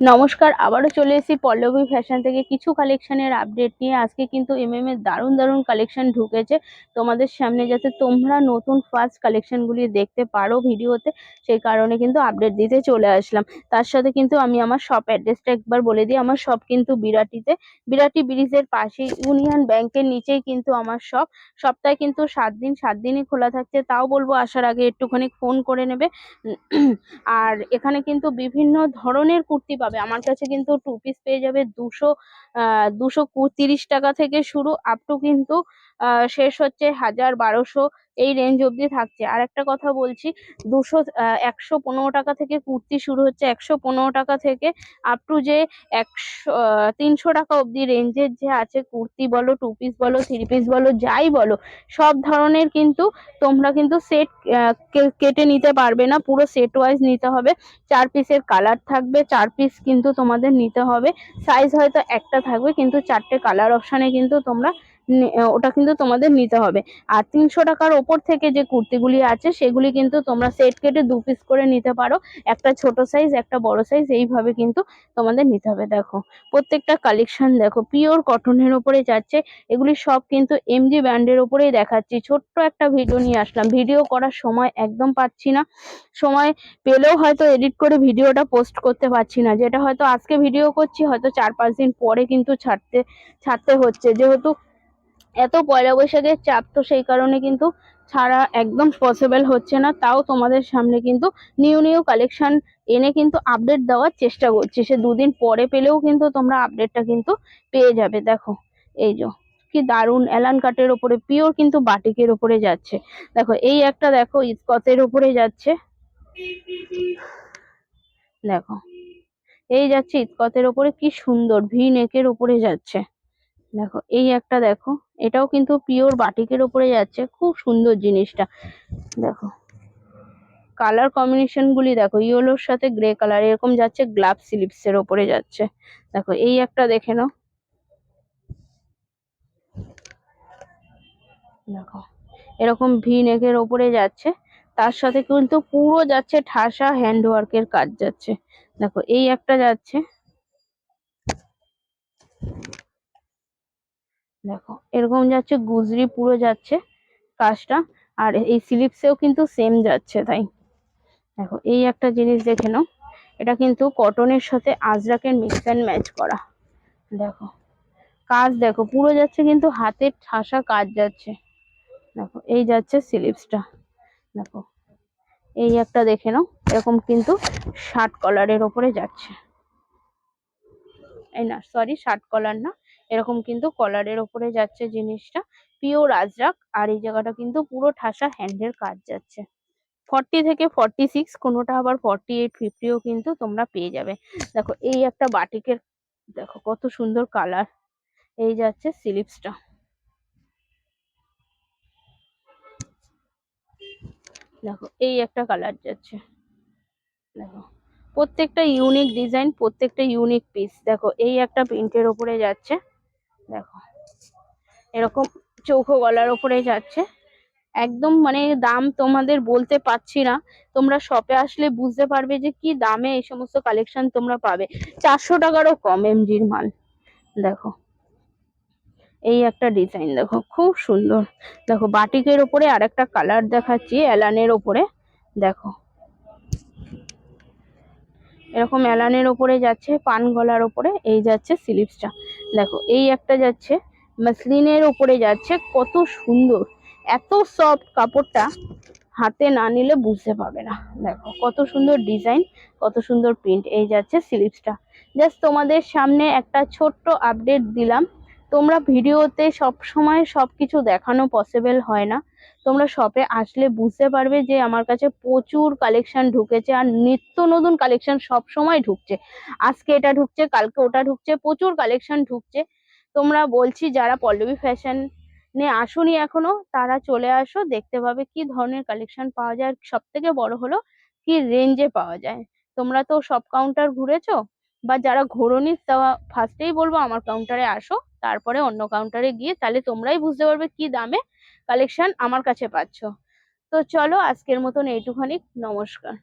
নমস্কার, আবারও চলে এসেছি পল্লবী ফ্যাশন থেকে। কিছু কালেকশনের আপডেট নিয়ে। আজকে কিন্তু এমএম এর দারুণ দারুণ কালেকশন ঢুকেছে তোমাদের সামনে যাতে তোমরা নতুন ফার্স্ট কালেকশনগুলি দেখতে পারো ভিডিওতে। সেই কারণে কিন্তু আপডেট দিতে চলে আসলাম। তার সাথে কিন্তু আমি আমার শপ অ্যাড্রেসটা একবার বলে দিই। আমার শপ কিন্তু বিরাটিতে। বিরাটি ব্রিজের পাশে ইউনিয়ন ব্যাংকের নিচেই কিন্তু আমার শপ সপ্তাহে কিন্তু সাত দিন, সাত দিনই খোলা থাকছে। তাও বলব আসার আগে একটুখানি ফোন করে নেবে। আর এখানে কিন্তু বিভিন্ন ধরনের কুর্তি পাবে। আমার কাছে কিন্তু টু পিস পেয়ে যাবে দুশো দুশো তিরিশ টাকা থেকে শুরু আপ টু কিন্তু শেষ হচ্ছে হাজার বারোশো এই রেঞ্জ অবধি থাকছে। আর একটা কথা বলছি, দুশো একশো পনেরো টাকা থেকে কুর্তি শুরু হচ্ছে, একশো পনেরো টাকা থেকে আপ টু যে একশো তিনশো টাকা অবধি রেঞ্জের যে আছে, কুর্তি বলো টু পিস বলো থ্রি পিস বলো, যাই বলো, সব ধরনের কিন্তু তোমরা কিন্তু সেট কেটে নিতে পারবে না। পুরো সেট ওয়াইজ নিতে হবে। চার পিসের কালার থাকবে, চার পিস কিন্তু তোমাদের নিতে হবে। সাইজ হয়তো একটা থাকবে, কিন্তু চারটে কালার অপশানে কিন্তু তোমরা ওটা কিন্তু তোমাদের নিতে হবে। আর তিনশো টাকার ওপর থেকে যে কুর্তিগুলি আছে, সেগুলি কিন্তু তোমরা সেট কেটে দু পিস করে নিতে পারো। একটা ছোট সাইজ একটা বড় সাইজ এইভাবে কিন্তু তোমাদের নিতে হবে। দেখো, প্রত্যেকটা কালেকশন দেখো পিওর কটনের ওপরে যাচ্ছে। এগুলি সব কিন্তু এমজি ব্র্যান্ডের ওপরেই দেখাচ্ছি। ছোট্ট একটা ভিডিও নিয়ে আসলাম। ভিডিও করার সময় একদম পাচ্ছি না। সময় পেলেও হয়তো এডিট করে ভিডিওটা পোস্ট করতে পারছি না। যেটা হয়তো আজকে ভিডিও করছি, হয়তো চার পাঁচ দিন পরে কিন্তু ছাড়তে ছাড়তে হচ্ছে। যেহেতু এত পয়লা বৈশাখের চাপ তো সেই কারণে কিন্তু ছাড়া একদম পসিবল হচ্ছে না। তাও তোমাদের সামনে কিন্তু নিউ নিউ কালেকশন এনে কিন্তু আপডেট দেওয়ার চেষ্টা করছি। সে দুদিন পরে পেলেও কিন্তু তোমরা আপডেটটা কিন্তু পেয়ে যাবে, দেখো। এই যে, কি দারুণ অ্যালান কাটের ওপরে পিওর কিন্তু বাটিকের ওপরে যাচ্ছে। দেখো, এই একটা দেখো ইস্কতের ওপরে যাচ্ছে। দেখো, এই যাচ্ছে ইস্কতের ওপরে, কি সুন্দর ভি নেকের ওপরে যাচ্ছে। দেখো, এই একটা দেখো, এটাও কিন্তু পিওর বাটিকের ওপরে যাচ্ছে, খুব সুন্দর জিনিসটা। দেখো কালার কম্বিনেশন গুলি দেখো ইয়েলোর সাথে গ্রে কালার এরকম যাচ্ছে গ্লাভ স্লিপস এর ওপরে যাচ্ছে। দেখো, এই একটা দেখে নাও। দেখো, এরকম ভি নেকের ওপরে যাচ্ছে, তার সাথে কিন্তু পুরো যাচ্ছে ঠাসা হ্যান্ড ওয়ার্কের কাজ যাচ্ছে। দেখো, এই একটা যাচ্ছে। দেখো, এরকম যাচ্ছে, গুজরি পুরো যাচ্ছে কাজটা, আর এই স্লিপসেও কিন্তু সেম যাচ্ছে তাই। দেখো, এই একটা জিনিস দেখে নাও, এটা কিন্তু কটনের সাথে আজরাকের মিক্স অ্যান্ড ম্যাচ করা। দেখো, কাজ দেখো, পুরো যাচ্ছে কিন্তু হাতের ঠাসা কাজ যাচ্ছে। দেখো, এই যাচ্ছে স্লিপসটা দেখো, এই একটা দেখে নাও, এরকম কিন্তু শার্ট কলারের ওপরে যাচ্ছে। এই না সরি শার্ট কলার না। এরকম কিন্তু কলারের ওপরে যাচ্ছে জিনিসটা। পিওর আজরাক আর এই জায়গাটা কিন্তু পুরো ঠাসা হ্যান্ডের কাজ যাচ্ছে। ফর্টি থেকে ফর্টি সিক্স কোনোটা আবার ফর্টি এইট ফিফটিও কিন্তু তোমরা পেয়ে যাবে। দেখো, এই একটা বাটিকের দেখো কত সুন্দর কালার এই যাচ্ছে স্লিপসটা দেখো, এই একটা কালার যাচ্ছে। দেখো, প্রত্যেকটা ইউনিক ডিজাইন প্রত্যেকটা ইউনিক পিস দেখো, এই একটা প্রিন্টের ওপরে যাচ্ছে। দেখো। এরকম চৌকো গলার ওপরে যাচ্ছে। একদম মানে দাম তোমাদের বলতে পারছি না। তোমরা শপে আসলে বুঝতে পারবে যে কি দামে এই সমস্ত কালেকশন তোমরা পাবে। চারশো টাকারও কম এমজির মাল। দেখো। এই একটা ডিজাইন দেখো, খুব সুন্দর। দেখো, বাটিকের ওপরে আর একটা কালার দেখাচ্ছি অ্যালানের ওপরে। দেখো। এরকম অ্যালানের ওপরে যাচ্ছে, পান গলার ওপরে, এই যাচ্ছে স্লিপসটা দেখো, এই একটা যাচ্ছে, মাসলিনের ওপরে যাচ্ছে, কত সুন্দর। এত সফট কাপড়টা হাতে না নিলে বুঝতে পারবে না। দেখো, কত সুন্দর ডিজাইন কত সুন্দর প্রিন্ট এই যাচ্ছে সিলিপসটা জাস্ট তোমাদের সামনে একটা ছোট্ট আপডেট দিলাম। তোমরা ভিডিওতে সব সময় সব কিছু দেখানো পসিবল হয় না। তোমরা শপে আসলে বুঝতে পারবে যে আমার কাছে প্রচুর কালেকশন ঢুকেছে আর নিত্য নতুন কালেকশন সব সময় ঢুকছে। আজকে এটা ঢুকছে, কালকে ওটা ঢুকছে, প্রচুর কালেকশন ঢুকছে। তোমরা বলছি যারা পল্লবী ফ্যাশন নে আসুনি এখনও, তারা চলে আসো, দেখতে পাবে কি ধরনের কালেকশন পাওয়া যায়। আর সব থেকে বড় হলো কি রেঞ্জে পাওয়া যায়। তোমরা তো সব কাউন্টার ঘুরেছো? বা যারা ঘোরনি তা ফার্স্টেই বলব, আমার কাউন্টারে আসো, তারপরে অন্য কাউন্টারে গিয়ে তাহলে তোমরাই বুঝতে পারবে কি দামে কালেকশন আমার কাছে পাচ্ছ। তো চলো, আজকের মতন এইটুখানি, নমস্কার।